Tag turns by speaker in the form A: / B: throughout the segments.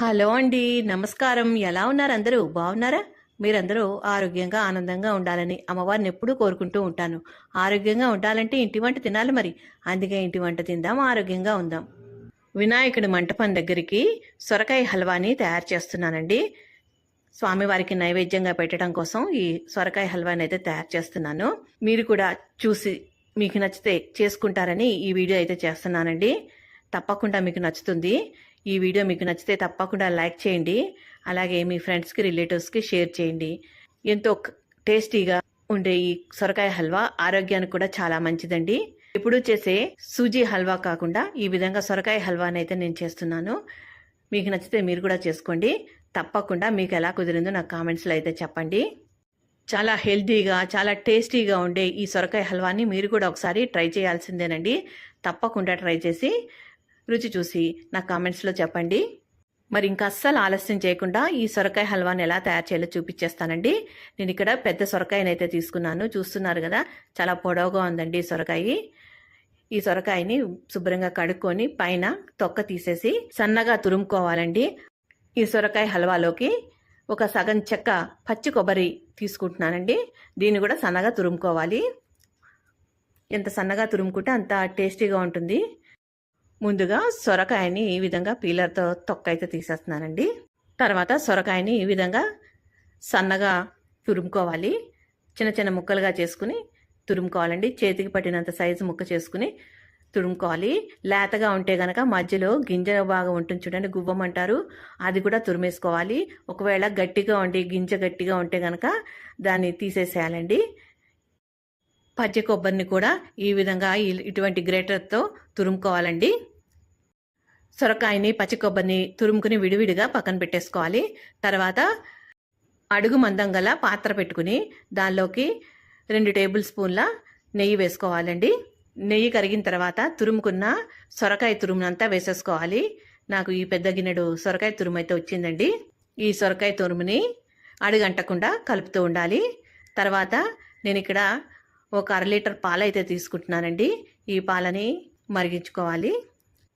A: Hello అండి నమస్కారం. ఎలా ఉన్నారు అందరూ? బాగున్నారా? మీరందరూ ఆరోగ్యంగా ఆనందంగా ఉండాలని అమ్మవారిని ఎప్పుడూ కోరుకుంటూ ఉంటాను. ఆరోగ్యంగా ఉండాలంటే ఇంటి వంట తినాలి మరి. అందుకే ఇంటి వంట తిందాం ఆరోగ్యంగా ఉందాం. వినాయకుడి మంటపం దగ్గరికి సొరకాయ హల్వాని తయారు చేస్తున్నానండి. స్వామివారికి నైవేద్యంగా పెట్టడం కోసం ఈ సొరకాయ హల్వాని అయితే తయారు చేస్తున్నాను. మీరు కూడా చూసి మీకు నచ్చితే చేసుకుంటారని ఈ వీడియో అయితే చేస్తున్నానండి. తప్పకుండా మీకు నచ్చుతుంది. ఈ వీడియో మీకు నచ్చితే తప్పకుండా లైక్ చేయండి. అలాగే మీ ఫ్రెండ్స్కి రిలేటివ్స్కి షేర్ చేయండి. ఎంతో టేస్టీగా ఉండే ఈ సొరకాయ హల్వా ఆరోగ్యానికి కూడా చాలా మంచిదండి. ఇప్పుడు చేసే సూజీ హల్వా కాకుండా ఈ విధంగా సొరకాయ హల్వాని అయితే నేను చేస్తున్నాను. మీకు నచ్చితే మీరు కూడా చేసుకోండి. తప్పకుండా మీకు ఎలా కుదిరిందో నాకు కామెంట్స్లో అయితే చెప్పండి. చాలా హెల్తీగా చాలా టేస్టీగా ఉండే ఈ సొరకాయ హల్వాని మీరు కూడా ఒకసారి ట్రై చేయాల్సిందేనండి. తప్పకుండా ట్రై చేసి రుచి చూసి నా కామెంట్స్లో చెప్పండి. మరి ఇంకా అస్సలు ఆలస్యం చేయకుండా ఈ సొరకాయ హల్వాని ఎలా తయారు చేయాలో చూపించేస్తానండి. నేను ఇక్కడ పెద్ద సొరకాయని అయితే తీసుకున్నాను. చూస్తున్నారు కదా చాలా పొడవుగా ఉందండి ఈ సొరకాయ. ఈ సొరకాయని శుభ్రంగా కడుక్కొని పైన తొక్క తీసేసి సన్నగా తురుముకోవాలండి. ఈ సొరకాయ హల్వాలోకి ఒక సగం చెక్క పచ్చి కొబ్బరి తీసుకుంటున్నానండి. దీన్ని కూడా సన్నగా తురుముకోవాలి. ఎంత సన్నగా తురుముకుంటే అంత టేస్టీగా ఉంటుంది. ముందుగా సొరకాయని ఈ విధంగా పీలర్తో తొక్క అయితే తీసేస్తున్నానండి. తర్వాత సొరకాయని ఈ విధంగా సన్నగా తురుముకోవాలి. చిన్న చిన్న ముక్కలుగా చేసుకుని తురుముకోవాలండి. చేతికి పట్టినంత సైజు ముక్క చేసుకుని తురుముకోవాలి. లేతగా ఉంటే గనక మధ్యలో గింజ బాగా ఉంటుంది చూడండి గువ్వం అంటారు. అది కూడా తురిమేసుకోవాలి. ఒకవేళ గట్టిగా ఉండి గింజ గట్టిగా ఉంటే గనక దాన్ని తీసేసేయాలండి. పచ్చి కొబ్బరిని కూడా ఈ విధంగా ఇటువంటి గ్రేటర్తో తురుముకోవాలండి. సొరకాయని పచ్చి కొబ్బరిని తురుముకుని విడివిడిగా పక్కన పెట్టేసుకోవాలి. తర్వాత అడుగు మందం గల పాత్ర పెట్టుకుని దానిలోకి రెండు టేబుల్ స్పూన్ల నెయ్యి వేసుకోవాలండి. నెయ్యి కరిగిన తర్వాత తురుముకున్న సొరకాయ తురుమునంతా వేసేసుకోవాలి. నాకు ఈ పెద్ద గిన్నెడు సొరకాయ తురుము అయితే వచ్చిందండి. ఈ సొరకాయ తురుముని అడుగంటకుండా కలుపుతూ ఉండాలి. తర్వాత నేను ఇక్కడ ఒక అర లీటర్ పాలు అయితే తీసుకుంటున్నానండి. ఈ పాలని మరిగించుకోవాలి.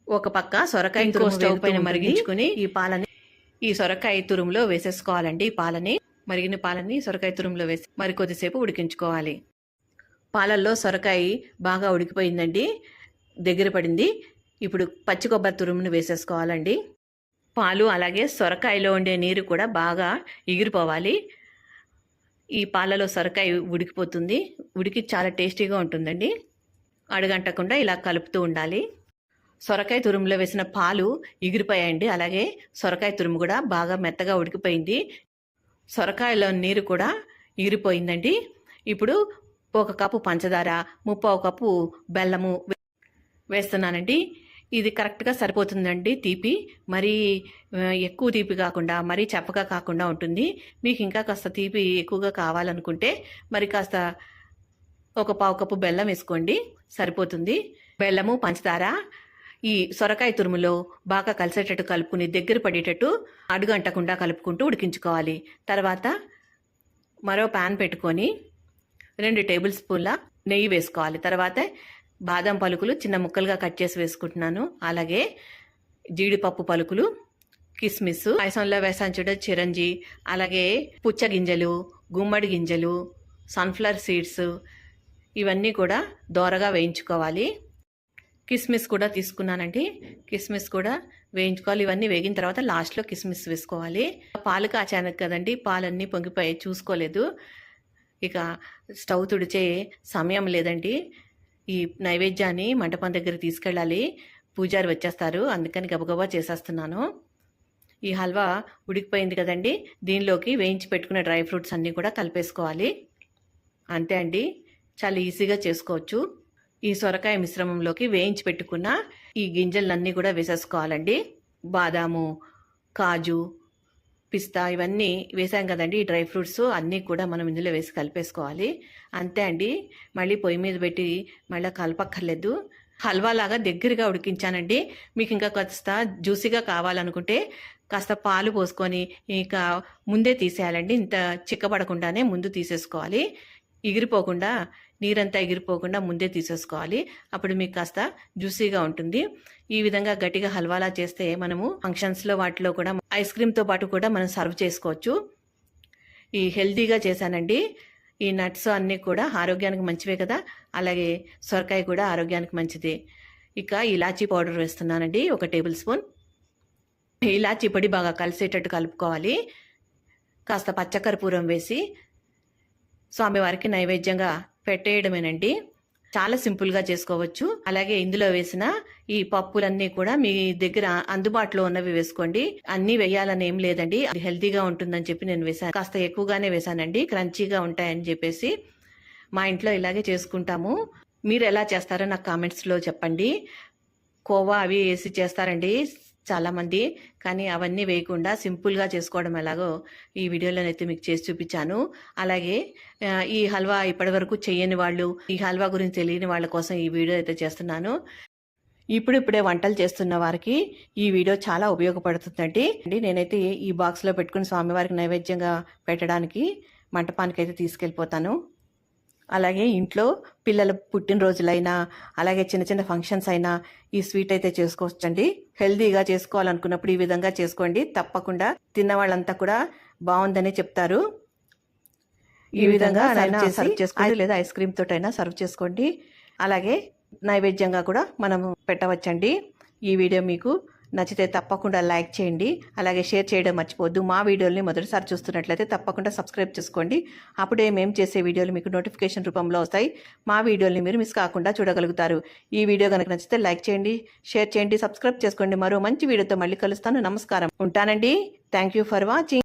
A: ఒక పక్క సొరకాయ తురుము
B: స్టవ్ పైన. మరిగించుకుని
A: ఈ పాలని ఈ సొరకాయ తురుములో వేసేసుకోవాలండి. ఈ పాలని మరిగిన పాలని సొరకాయ తురుములో వేసి మరి కొద్దిసేపు ఉడికించుకోవాలి. పాలల్లో సొరకాయ బాగా ఉడికిపోయిందండి. దగ్గర పడింది. ఇప్పుడు పచ్చి కొబ్బరి తురుమును వేసేసుకోవాలండి. పాలు అలాగే సొరకాయలో ఉండే నీరు కూడా బాగా ఎగిరిపోవాలి. ఈ పాలలో సొరకాయ ఉడికిపోతుంది. ఉడికి చాలా టేస్టీగా ఉంటుందండి. అడగంటకుండా ఇలా కలుపుతూ ఉండాలి. సొరకాయ తురుములో వేసిన పాలు ఎగిరిపోయాయండి. అలాగే సొరకాయ తురుము కూడా బాగా మెత్తగా ఉడికిపోయింది. సొరకాయలో నీరు కూడా ఎగిరిపోయిందండి. ఇప్పుడు ఒక కప్పు పంచదార ముప్పావు కప్పు బెల్లము వేస్తున్నానండి. ఇది కరెక్ట్గా సరిపోతుందండి తీపి. మరీ ఎక్కువ తీపి కాకుండా మరీ చప్పగా కాకుండా ఉంటుంది. మీకు ఇంకా కాస్త తీపి ఎక్కువగా కావాలనుకుంటే మరి కాస్త ఒక పావు కప్పు బెల్లం వేసుకోండి. సరిపోతుంది. బెల్లము పంచదార ఈ సొరకాయ తురుములో బాగా కలిసేటట్టు కలుపుకుని దగ్గర పడేటట్టు అడుగంటకుండా కలుపుకుంటూ ఉడికించుకోవాలి. తర్వాత మరో ప్యాన్ పెట్టుకొని రెండు టేబుల్ స్పూన్ల నెయ్యి వేసుకోవాలి. తర్వాత బాదం పలుకులు చిన్న ముక్కలుగా కట్ చేసి వేసుకుంటున్నాను. అలాగే జీడిపప్పు పలుకులు కిస్మిస్ పాయసంలో వేసాను చూడ చిరంజి అలాగే పుచ్చ గింజలు గుమ్మడి గింజలు సన్ఫ్లవర్ సీడ్స్ ఇవన్నీ కూడా దోరగా వేయించుకోవాలి. కిస్మిస్ కూడా తీసుకున్నానండి. కిస్మిస్ కూడా వేయించుకోవాలి. ఇవన్నీ వేగిన తర్వాత లాస్ట్లో కిస్మిస్ వేసుకోవాలి. పాలు కాచాను కదండి పాలన్నీ పొంగిపోయి చూసుకోలేదు. ఇక స్టవ్ తుడిచే సమయం లేదండి. ఈ నైవేద్యాన్ని మంటపం దగ్గర తీసుకెళ్ళాలి. పూజారి వచ్చేస్తారు. అందుకని గబగబా చేసేస్తున్నాను. ఈ హల్వా ఉడికిపోయింది కదండి. దీనిలోకి వేయించి పెట్టుకున్న డ్రై ఫ్రూట్స్ అన్నీ కూడా కలిపేసుకోవాలి. అంతే అండి. చాలా ఈజీగా చేసుకోవచ్చు. ఈ సొరకాయ మిశ్రమంలోకి వేయించి పెట్టుకున్న ఈ గింజలన్నీ కూడా వేసేసుకోవాలండి. బాదాము కాజు పిస్తా ఇవన్నీ వేసాం కదండి ఈ డ్రై ఫ్రూట్స్ అన్నీ కూడా మనం ఇందులో వేసి కలిపేసుకోవాలి. అంతే అండి. మళ్ళీ పొయ్యి మీద పెట్టి మళ్ళీ కలపక్కర్లేదు. హల్వా లాగా దగ్గరగా ఉడికించానండి. మీకు ఇంకా కాస్త జ్యూసీగా కావాలనుకుంటే కాస్త పాలు పోసుకొని ఇక ముందే తీసేయాలండి. ఇంత చిక్కబడకుండానే ముందు తీసేసుకోవాలి. ఎగిరిపోకుండా నీరంతా ఎగిరిపోకుండా ముందే తీసేసుకోవాలి. అప్పుడు మీకు కాస్త జ్యూసీగా ఉంటుంది. ఈ విధంగా గట్టిగా హల్వాలా చేస్తే మనము ఫంక్షన్స్లో వాటిలో కూడా ఐస్ క్రీమ్తో పాటు కూడా మనం సర్వ్ చేసుకోవచ్చు. ఈ హెల్దీగా చేశానండి. ఈ నట్స్ అన్నీ కూడా ఆరోగ్యానికి మంచివే కదా. అలాగే సొరకాయ కూడా ఆరోగ్యానికి మంచిది. ఇక ఇలాచీ పౌడర్ వేస్తున్నానండి. ఒక టేబుల్ స్పూన్. ఇలాచీ పొడి బాగా కలిసేటట్టు కలుపుకోవాలి. కాస్త పచ్చకర్పూరం వేసి స్వామివారికి నైవేద్యంగా పెట్టేయడమేనండి. చాలా సింపుల్గా చేసుకోవచ్చు. అలాగే ఇందులో వేసిన ఈ పప్పులన్నీ కూడా మీ దగ్గర అందుబాటులో ఉన్నవి వేసుకోండి. అన్నీ వేయాలని ఏం లేదండి. అది హెల్తీగా ఉంటుందని చెప్పి నేను వేసాను కాస్త ఎక్కువగానే వేసానండి క్రంచీగా ఉంటాయని చెప్పేసి మా ఇంట్లో ఇలాగే చేసుకుంటాము. మీరు ఎలా చేస్తారో నాకు కామెంట్స్లో చెప్పండి. కోవా అవి వేసి చేస్తారండి. చాలామంది కానీ అవన్నీ వేయకుండా సింపుల్గా చేసుకోవడం ఎలాగో ఈ వీడియోలోనైతే మీకు చేసి చూపించాను. అలాగే ఈ హల్వా ఇప్పటివరకు చేయని వాళ్ళు ఈ హల్వా గురించి తెలియని వాళ్ళ కోసం ఈ వీడియో అయితే చేస్తున్నాను. ఇప్పుడిప్పుడే వంటలు చేస్తున్న వారికి ఈ వీడియో చాలా ఉపయోగపడుతుందండి. అండి నేనైతే ఈ బాక్స్లో పెట్టుకుని స్వామివారికి నైవేద్యంగా పెట్టడానికి మంటపానికి అయితే తీసుకెళ్ళిపోతాను. అలాగే ఇంట్లో పిల్లల పుట్టినరోజులైనా అలాగే చిన్న చిన్న ఫంక్షన్స్ అయినా ఈ స్వీట్ అయితే చేసుకోవచ్చండి. హెల్దీగా చేసుకోవాలనుకున్నప్పుడు ఈ విధంగా చేసుకోండి. తప్పకుండా తిన్న వాళ్ళంతా కూడా బాగుందని చెప్తారు. ఈ విధంగా సర్వ్ చేసుకోండి లేదా ఐస్ క్రీమ్ తోటైనా సర్వ్ చేసుకోండి. అలాగే నైవేద్యంగా కూడా మనం పెట్టవచ్చండి. ఈ వీడియో మీకు నచ్చితే తప్పకుండా లైక్ చేయండి. అలాగే షేర్ చేయడం మర్చిపోవద్దు. మా వీడియోని మొదటిసారి చూస్తున్నట్లయితే తప్పకుండా సబ్స్క్రైబ్ చేసుకోండి. అప్పుడే మేము చేసే వీడియోలు మీకు నోటిఫికేషన్ రూపంలో వస్తాయి. మా వీడియోని మీరు మిస్ కాకుండా చూడగలుగుతారు. ఈ వీడియో కనుక నచ్చితే లైక్ చేయండి షేర్ చేయండి సబ్స్క్రైబ్ చేసుకోండి. మరో మంచి వీడియోతో మళ్ళీ కలుస్తాను. నమస్కారం. ఉంటానండి. Thank you for watching.